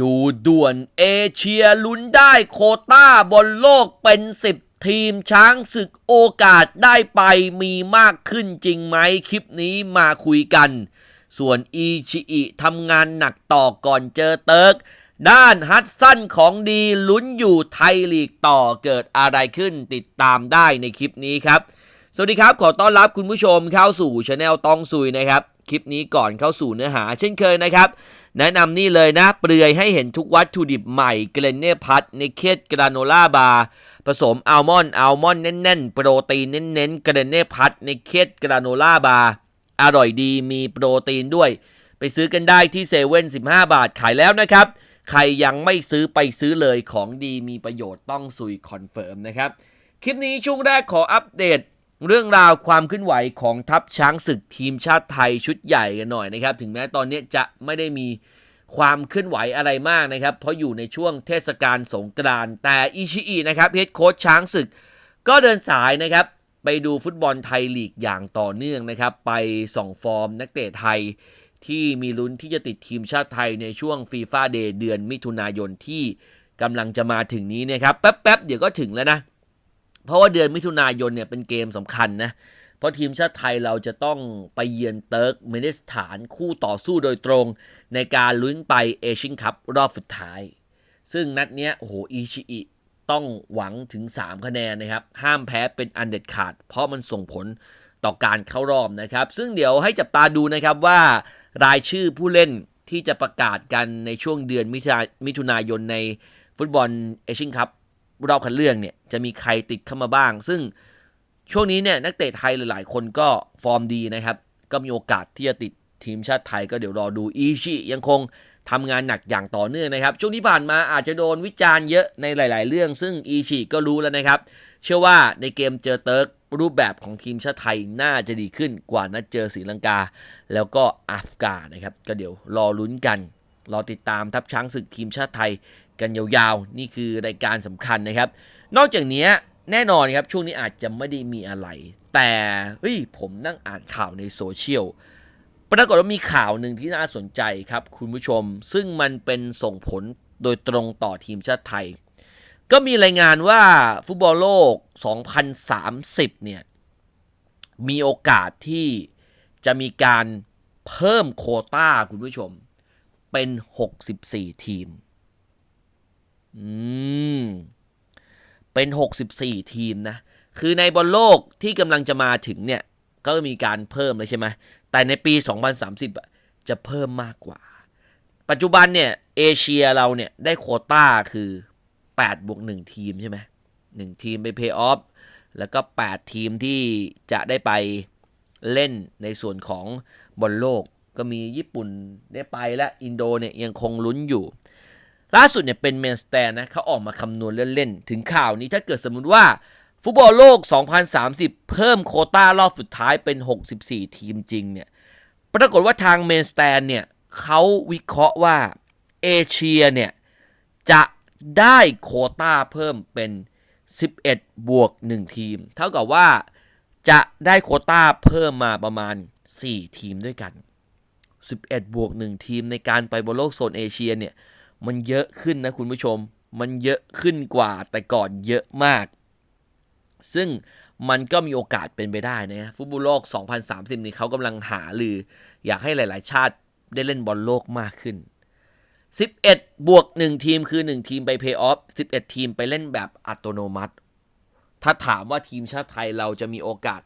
ดูด่วนเอเชียลุ้นได้โคต้าบนโลกเป็น 10 ทีมช้างศึกโอกาสได้ไปมีมากขึ้นจริงไหมคลิปนี้มาคุยกัน ส่วนอีชิอิทำงานหนักต่อก่อนเจอเติร์ก ด้านฮัตสันของดีลุ้นอยู่ไทยลีกต่อเกิดอะไรขึ้นติดตามได้ในคลิปนี้ครับ สวัสดีครับขอต้อนรับคุณผู้ชมเข้าสู่ช anel ตองซุยนะครับ คลิปนี้ก่อนเข้าสู่เนื้อหา เช่นเคยนะครับ แนะนำนี่เลยนะ เปลือยให้เห็นทุกวัตถุดิบใหม่เกรเน่พัทในเคดกราโนล่าบาร์ผสมอัลมอนด์อัลมอนด์แน่นๆ โปรตีนเน้นๆเกรนเน่พัทในเคดกราโนล่าบาร์อร่อยดีมีโปรตีนด้วย ไปซื้อกันได้ที่เซเว่น15บาทขายแล้วนะครับ ใครยังไม่ซื้อไปซื้อเลยของดีมีประโยชน์ต้องซุยคอนเฟิร์มนะครับ คลิปนี้ช่วงแรกขออัปเดต เรื่องราวความเคลื่อนไหวของทัพช้างศึกทีมชาติไทยชุดใหญ่กันหน่อยนะครับ ถึงแม้ตอนนี้จะไม่ได้มีความเคลื่อนไหวอะไรมากนะครับ เพราะอยู่ในช่วงเทศกาลสงกรานต์แต่อิชิอินะครับเฮดโค้ชช้างศึก ก็เดินสายนะครับ ไปดูฟุตบอลไทยลีกอย่างต่อเนื่องนะครับ ไปส่องฟอร์มนักเตะไทยที่มีลุ้นที่จะติดทีมชาติไทยในช่วงฟีฟ่าเดย์เดือนมิถุนายนที่กำลังจะมาถึงนี้นะครับ แป๊บๆ เดี๋ยวก็ถึงแล้วนะ เพราะว่าเดือนมิถุนายนเนี่ยเป็นเกมสำคัญนะ เพราะทีมชาติไทยเราจะต้องไปเยือนเติร์กเมนิสถานคู่ต่อสู้โดยตรง ในการลุ้นไปเอเชียนคัพรอบสุดท้าย ซึ่งนัดเนี้ยโอ้โหอิชิอิต้องหวังถึง 3 คะแนนนะครับ ห้ามแพ้เป็นอันเด็ดขาด เพราะมันส่งผลต่อการเข้ารอบนะครับ ซึ่งเดี๋ยวให้จับตาดูนะครับว่ารายชื่อผู้เล่นที่จะประกาศกันในช่วงเดือนมิถุนามิถุนายนในฟุตบอลเอเชียนคัพ รอบคัดเลือกเนี่ยจะมีใครติดเข้ามาบ้าง ซึ่งช่วงนี้เนี่ยนักเตะไทยหลายๆ คนก็ฟอร์มดีนะครับ ก็มีโอกาสที่จะติดทีมชาติไทยก็เดี๋ยวรอดูอีชิยังคงทำงานหนักอย่างต่อเนื่องนะครับ ช่วงที่ผ่านมาอาจจะโดนวิจารณ์เยอะในหลาย ๆ เรื่อง ซึ่งอีชิก็รู้แล้วนะครับ เชื่อว่าในเกมเจอเติร์กรูปแบบของทีมชาติไทยน่าจะดีขึ้นกว่านัดเจอศรีลังกา แล้วก็อัฟกานะครับ ก็เดี๋ยวรอลุ้นกัน รอติดตามทัพช้างศึกทีมชาติไทยกันยาวๆ นี่คือรายการสำคัญนะครับ นอกจากนี้แน่นอนครับช่วงนี้อาจจะไม่ได้มีอะไร แต่เฮ้ยผมนั่งอ่านข่าวในโซเชียลปรากฏว่ามีข่าวหนึ่งที่น่าสนใจครับคุณผู้ชม ซึ่งมันเป็นส่งผลโดยตรงต่อทีมชาติไทย ก็มีรายงานว่าฟุตบอลโลก 2030 เนี่ย มีโอกาสที่จะมีการเพิ่มโคต้าคุณผู้ชม เป็น 64 ทีม อืม เป็น 64 ทีมนะ คือในบอลโลกที่กำลังจะมาถึงเนี่ย ก็มีการเพิ่มเลยใช่ไหม แต่ในปี 2030 จะเพิ่มมากกว่า ปัจจุบันเนี่ย เอเชียเราเนี่ยได้โคต้าคือ8บวก1ทีมใช่ไหม1ทีมไปเพย์ออฟแล้วก็ 8 ทีมที่จะได้ไปเล่นในส่วนของบอลโลก ก็มีญี่ปุ่นได้ไปและอินโดเนี่ยยังคงลุ้นอยู่ ล่าสุดเนี่ยเป็นเมนสแตนนะเขาออกมาคำนวณเล่นๆ ถึงข่าวนี้ถ้าเกิดสมมุติว่า ฟุตบอลโลก 2030 เพิ่มโคต้ารอบสุดท้ายเป็น 64 ทีมจริงเนี่ยปรากฏว่าทางเมนสแตนเนี่ยเขาวิเคราะห์ว่าเอเชียเนี่ยจะได้โคต้าเพิ่มเป็น 11 บวก 1 ทีม เท่ากับว่าจะได้โคต้าเพิ่มมาประมาณ 4 ทีมด้วยกัน 11 บวก 1 ทีมในการไปบอลโลกโซนเอเชียเนี่ย มันเยอะขึ้นนะคุณผู้ชม มันเยอะขึ้นกว่าแต่ก่อนเยอะมาก ซึ่งมันก็มีโอกาสเป็นไปได้นะฟุตบอลโลก 2030 นี่เขากำลังหาลือ อยากให้หลาย ๆ ชาติได้เล่นบอลโลกมากขึ้น 11 บวก 1 ทีมคือ 1 ทีมไปเพย์ออฟ 11 ทีมไปเล่นแบบอัตโนมัติ ถ้าถามว่าทีมชาติไทยเราจะมีโอกาส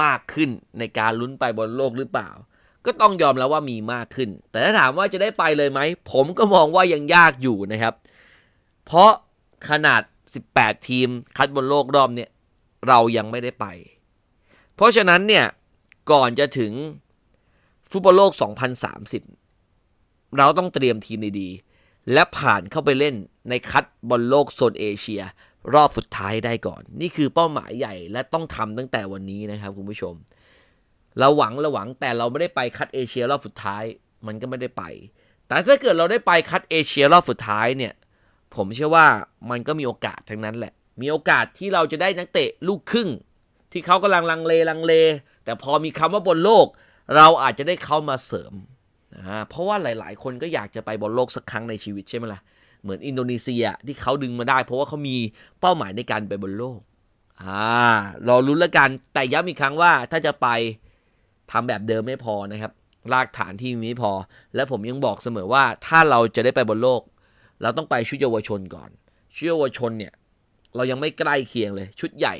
มากขึ้นในการลุ้นไปบอลโลกหรือเปล่า ก็ต้องยอมแล้วว่ามีมากขึ้น แต่ถ้าถามว่าจะได้ไปเลยไหม ผมก็มองว่ายังยากอยู่นะครับ เพราะขนาด 18 ทีมคัดบอลโลกรอบเนี่ยเรายังไม่ได้ไป เพราะฉะนั้นเนี่ยก่อนจะถึงฟุตบอลโลก 2030 เราต้องเตรียมทีมดีๆ และผ่านเข้าไปเล่นในคัดบอลโลกโซนเอเชีย รอบสุดท้ายได้ก่อน นี่คือเป้าหมายใหญ่และต้องทำตั้งแต่วันนี้นะครับคุณผู้ชม เราหวังเราหวังแต่เราไม่ได้ไปคัดเอเชียรอบสุดท้าย มันก็ไม่ได้ไป แต่ถ้าเกิดเราได้ไปคัดเอเชียรอบสุดท้ายเนี่ย ผมเชื่อว่ามันก็มีโอกาสทั้งนั้นแหละ มีโอกาสที่เราจะได้นักเตะลูกครึ่ง ที่เขากำลังลังเลลังเล แต่พอมีคำว่าบนโลก เราอาจจะได้เข้ามาเสริมอ่าเพราะว่าหลาย ๆ คนก็อยากจะไปบอลโลกสักครั้งในชีวิตใช่ไหมล่ะเหมือนอินโดนีเซียที่เขาดึงมาได้ เพราะว่าเขามีเป้าหมายในการไปบอลโลกอ่ารอรุ้นแล้วกันแต่ย้ำอีกครั้งว่าถ้าจะไป ทำแบบเดิมไม่พอนะครับ รากฐานที่มีไม่พอ และผมยังบอกเสมอว่าถ้าเราจะได้ไปบอลโลก เราต้องไปชุดเยาวชนก่อน ชุดเยาวชนเนี่ยเรายังไม่ใกล้เคียงเลย ชุดใหญ่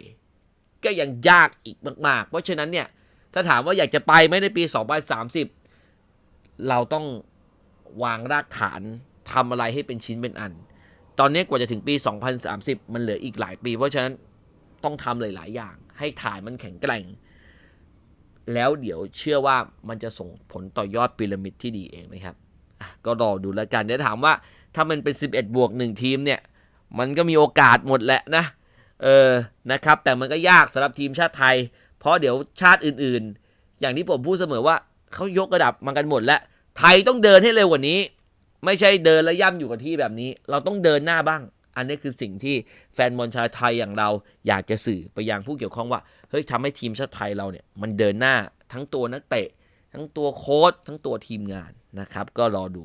ก็ยังยากอีกมาก ๆ เพราะฉะนั้นเนี่ยถ้าถามว่าอยากจะไปไหม่ในปี 2030 เราต้องวางรากฐานทำอะไรให้เป็นชิ้นเป็นอัน ตอนนี้กว่าจะถึงปี 2030 มันเหลืออีกหลายปี เพราะฉะนั้นต้องทำหลาย ๆ อย่าง ให้ฐานมันแข็งแกร่ง แล้วเดี๋ยวเชื่อว่ามันจะส่งผลต่อยอดพีระมิดที่ดีเองนะครับก็รอดูแล้วกันเดี๋ยวถามว่าถ้ามันเป็น 11 บวก 1 ทีมเนี่ย มันก็มีโอกาสหมดแหละนะ เออนะครับ แต่มันก็ยากสำหรับทีมชาติไทย เพราะเดี๋ยวชาติอื่นๆ อย่างที่ผมพูดเสมอว่าเขายกระดับมากันหมดแล้ว ไทยต้องเดินให้เร็วกว่านี้ ไม่ใช่เดินแล้วย่ำอยู่กับที่แบบนี้ เราต้องเดินหน้าบ้าง อันนี้คือสิ่งที่แฟนบอลชาวไทยอย่างเราอยากจะสื่อไปยังผู้เกี่ยวข้องว่าเฮ้ยทำให้ทีมชาติไทยเราเนี่ยมันเดินหน้าทั้งตัวนักเตะ ทั้งตัวโค้ชทั้งตัวทีมงานนะครับ ก็รอดู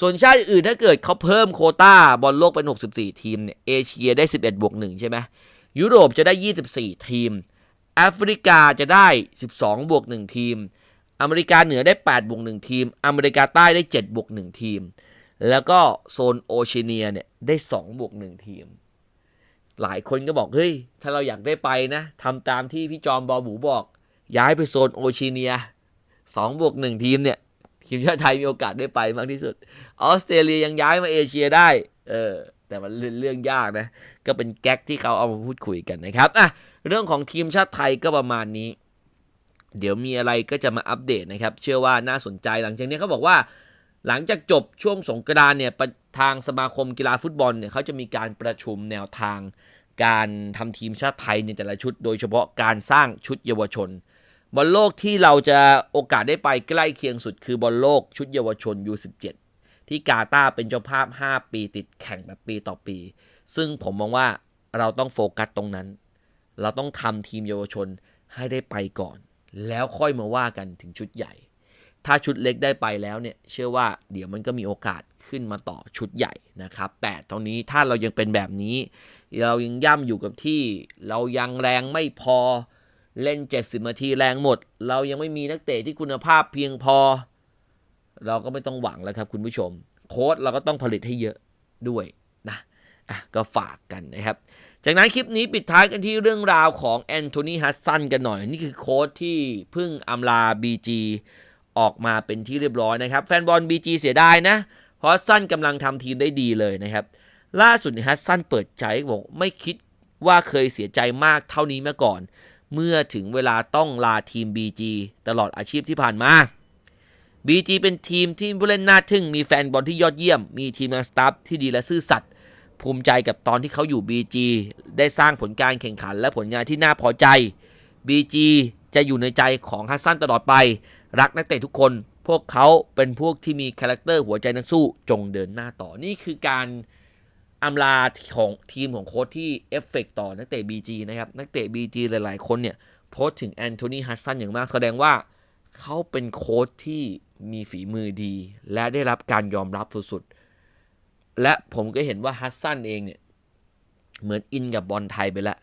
ส่วนชาติอื่นถ้าเกิดเขาเพิ่มโคต้าบอลโลกเป็น 64 ทีมเนี่ยเอเชียได้ 11 บวก 1 ใช่ไหมยุโรปจะได้ 24 ทีมแอฟริกาจะได้ 12 บวก 1 ทีม อเมริกาเหนือได้ 8 บวก 1 ทีม อเมริกาใต้ได้ 7 บวก 1 ทีม แล้วก็โซนโอเชียเนียเนี่ยได้2บวก1ทีม หลายคนก็บอก เฮ้ย ถ้าเราอยากได้ไปนะทำตามที่พี่จอมบอหมูบอก ย้ายไปโซนโอเชียเนีย2บวก1ทีมเนี่ย ทีมชาติไทยมีโอกาสได้ไปมากที่สุด ออสเตรเลียยังย้ายมาเอเชียได้ เออ แต่มันเรื่องยากนะ ก็เป็นแก๊กที่เขาเอามาพูดคุยกันนะครับอะเรื่องของทีมชาติไทยก็ประมาณนี้ เดี๋ยวมีอะไรก็จะมาอัปเดตนะครับ เชื่อว่าน่าสนใจหลังจากนี้เขาบอกว่า หลังจากจบช่วงสงกรานเนี่ยประทางสมาคมกีฬาฟุตบอลเนี่ยเขาจะมีการประชุมแนวทาง การทำทีมชาติไทยในแต่ละชุด โดยเฉพาะการสร้างชุดเยาวชนบอลโลกที่เราจะโอกาสได้ไปใกล้เคียงสุดคือบอลโลกชุดเยาวชน U17 ที่กาตาร์เป็นเจ้าภาพ 5 ปีติดแข่งแบบปีต่อปี ซึ่งผมมองว่าเราต้องโฟกัสตรงนั้น เราต้องทำทีมเยาวชนให้ได้ไปก่อน แล้วค่อยมาว่ากันถึงชุดใหญ่ ถ้าชุดเล็กได้ไปแล้วเนี่ย เชื่อว่าเดี๋ยวมันก็มีโอกาสขึ้นมาต่อชุดใหญ่นะครับ แต่ตอนนี้ถ้าเรายังเป็นแบบนี้ เรายังย่ำอยู่กับที่ เรายังแรงไม่พอ เล่น 70นาทีแรงหมด เรายังไม่มีนักเตะที่คุณภาพเพียงพอ เราก็ไม่ต้องหวังแล้วครับคุณผู้ชม โค้ดเราก็ต้องผลิตให้เยอะด้วยนะอะก็ฝากกันนะครับ จากนั้นคลิปนี้ปิดท้ายกันที่เรื่องราวของแอนโทนีฮัสซันกันหน่อย นี่คือโค้ดที่เพิ่งอำลา BG ออกมาเป็นที่เรียบร้อยนะครับ แฟนบอล BG เสียดายนะ เพราะฮัสซันกำลังทำทีมได้ดีเลยนะครับ ล่าสุดนี่ฮัสซันเปิดใจบอกไม่คิดว่าเคยเสียใจมากเท่านี้มาก่อน เมื่อถึงเวลาต้องลาทีม BG ตลอดอาชีพที่ผ่านมา BG เป็นทีมที่ผู้เล่นน่าทึ่ง มีแฟนบอลที่ยอดเยี่ยม มีทีมงานสตาฟที่ดีและซื่อสัตย์ภูมิใจกับตอนที่เขาอยู่ BG ได้สร้างผลการแข่งขันและผลงานที่น่าพอใจ BG จะอยู่ในใจของฮัสซันตลอดไป รักนักเตะทุกคน พวกเขาเป็นพวกที่มีคาแรคเตอร์หัวใจนักสู้จงเดินหน้าต่อนี่คือการอำลาของทีมของโค้ชที่เอฟเฟกต่อนักเตะ BG นะครับ นักเตะ BG หลาย ๆ คนเนี่ยโพสต์ถึงแอนโทนีฮัสซันอย่างมากแสดงว่าเขาเป็นโค้ชที่มีฝีมือดี และได้รับการยอมรับสุดๆ และผมก็เห็นว่าฮัสซันเองเนี่ย เหมือนอินกับบอลไทยไปแล้ว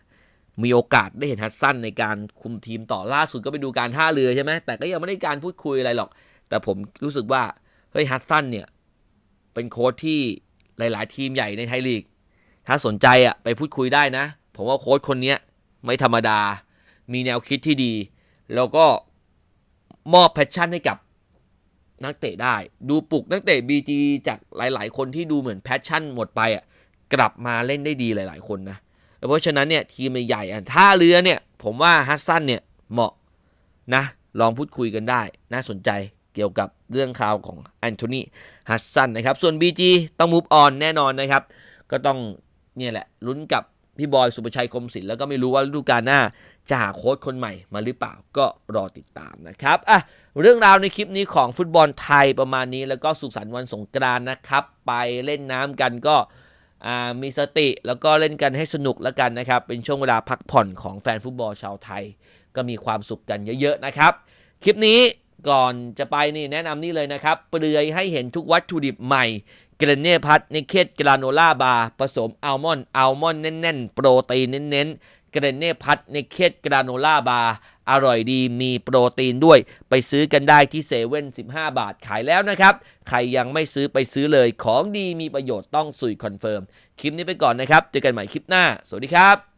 มีโอกาสได้เห็นฮัตสันในการคุมทีมต่อล่าสุดก็ไปดูการท่าเรือใช่ไหมแต่ก็ยังไม่ได้การพูดคุยอะไรหรอก แต่ผมรู้สึกว่าเฮ้ยฮัตสันเนี่ย เป็นโค้ชที่หลาย ๆ ทีมใหญ่ในไทยลีก ถ้าสนใจอะไปพูดคุยได้นะ ผมว่าโค้ชคนนี้ไม่ธรรมดา มีแนวคิดที่ดี แล้วก็มอบแพชชั่นให้กับนักเตะได้ ดูปลุกนักเตะ BG จากหลาย ๆ คนที่ดูเหมือนแพชชั่นหมดไปอะกลับมาเล่นได้ดีหลาย ๆ คนนะ เพราะฉะนั้นเนี่ยทีมใหญ่ๆอะท่าเรือเนี่ยผมว่าฮัสซันเนี่ยเหมาะนะลองพูดคุยกันได้ น่าสนใจเกี่ยวกับเรื่องข่าวของแอนโทนีฮัสซันนะครับ ส่วน BG ต้องมูฟออนแน่นอนนะครับ ก็ต้องเนี่ยแหละลุ้นกับพี่บอยสุประชัยคมศิลป์แล้วก็ไม่รู้ว่าฤดูกาลหน้าจะหาโค้ชคนใหม่มาหรือเปล่าก็รอติดตามนะครับอะเรื่องราวในคลิปนี้ของฟุตบอลไทยประมาณนี้แล้วก็สุขสันต์วันสงกรานต์นะครับ ไปเล่นน้ำกันก็ มีสติแล้วก็เล่นกันให้สนุกแล้วกันนะครับ เป็นช่วงเวลาพักผ่อนของแฟนฟุตบอลชาวไทย ก็มีความสุขกันเยอะๆนะครับ คลิปนี้ก่อนจะไปนี่แนะนำนี่เลยนะครับ เปลือยให้เห็นทุกวัตถุดิบใหม่เกรเน่พัทในเคสกราโนล่าบาร์ผสมอัลมอนด์อัลมอนด์แน่นๆ โปรตีนเน้นๆ เกรเน่พัทในเคสกราโนล่าบาร์อร่อยดีมีโปรตีนด้วย ไปซื้อกันได้ที่เซเว่น15 บาทขายแล้วนะครับ ใครยังไม่ซื้อไปซื้อเลยของดีมีประโยชน์ต้องสุยคอนเฟิร์ม คลิปนี้ไปก่อนนะครับ เจอกันใหม่คลิปหน้า สวัสดีครับ